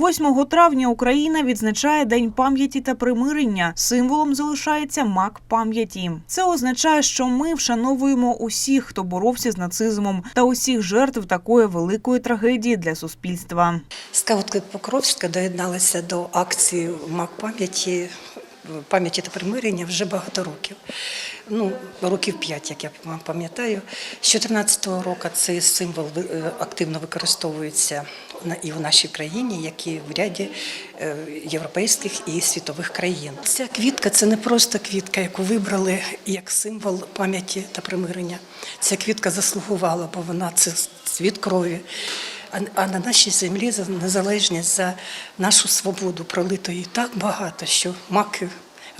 8 травня Україна відзначає День пам'яті та примирення. Символом залишається мак пам'яті. Це означає, що ми вшановуємо усіх, хто боровся з нацизмом, та усіх жертв такої великої трагедії для суспільства. Скаутки Покровська доєдналися до акції Мак пам'яті пам'яті та примирення вже багато років. Ну, років п'ять, як я пам'ятаю. З 2014 року цей символ е, активно використовується і в нашій країні, як і в ряді е, європейських і світових країн. Ця квітка це не просто квітка, яку вибрали як символ пам'яті та примирення. Ця квітка заслугувала, бо вона це цвіт крові. А- на нашій землі за незалежність за нашу свободу пролито її так багато, що маки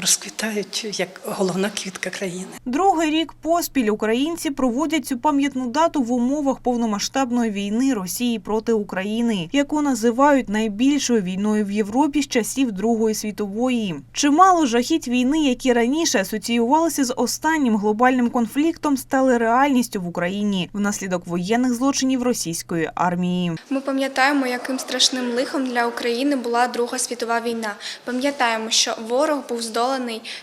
розквітають як головна квітка країни. Другий рік поспіль українці проводять цю пам'ятну дату в умовах повномасштабної війни Росії проти України, яку називають найбільшою війною в Європі з часів Другої світової. Чимало жахіть війни, які раніше асоціювалися з останнім глобальним конфліктом, стали реальністю в Україні внаслідок воєнних злочинів російської армії. Ми пам'ятаємо, яким страшним лихом для України була Друга світова війна. Пам'ятаємо, що ворог був здоланий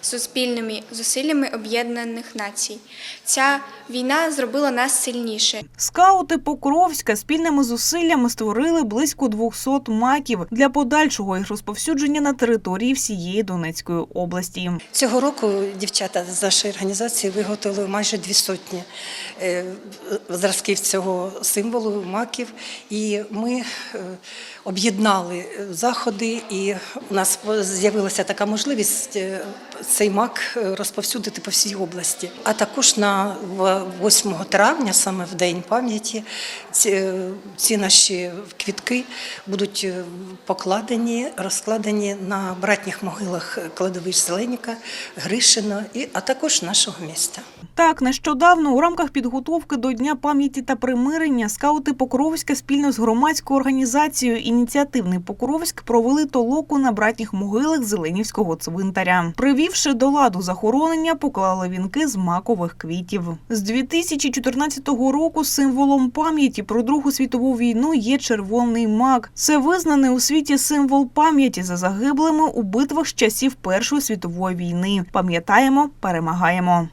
суспільними зусиллями об'єднаних націй. Ця війна зробила нас сильніше. Скаути Покровська спільними зусиллями створили близько 200 маків для подальшого їх розповсюдження на території всієї Донецької області. Цього року дівчата з нашої організації виготовили майже дві сотні е, зразків цього символу маків, і ми е, об'єднали заходи, і у нас з'явилася така можливість е, цей мак е, розповсюдити по всій області. А також на 8 травня, саме в день пам'яті, ці, е, наші квітки будуть е, покладені, розкладені на братніх могилах кладовищ Зеленіка, Гришина, і, а також нашого міста. Так, нещодавно у рамках підготовки до Дня пам'яті та примирення скаути Покровська спільно з громадською організацією Ініціативний Покровськ провели толоку на братніх могилах Зеленівського цвинтаря. Привівши до ладу захоронення, поклали вінки з макових квітів. З 2014 року символом пам'яті про Другу світову війну є червоний мак. Це визнаний у світі символ пам'яті за загиблими у битвах з часів Першої світової війни. Пам'ятаємо, перемагаємо.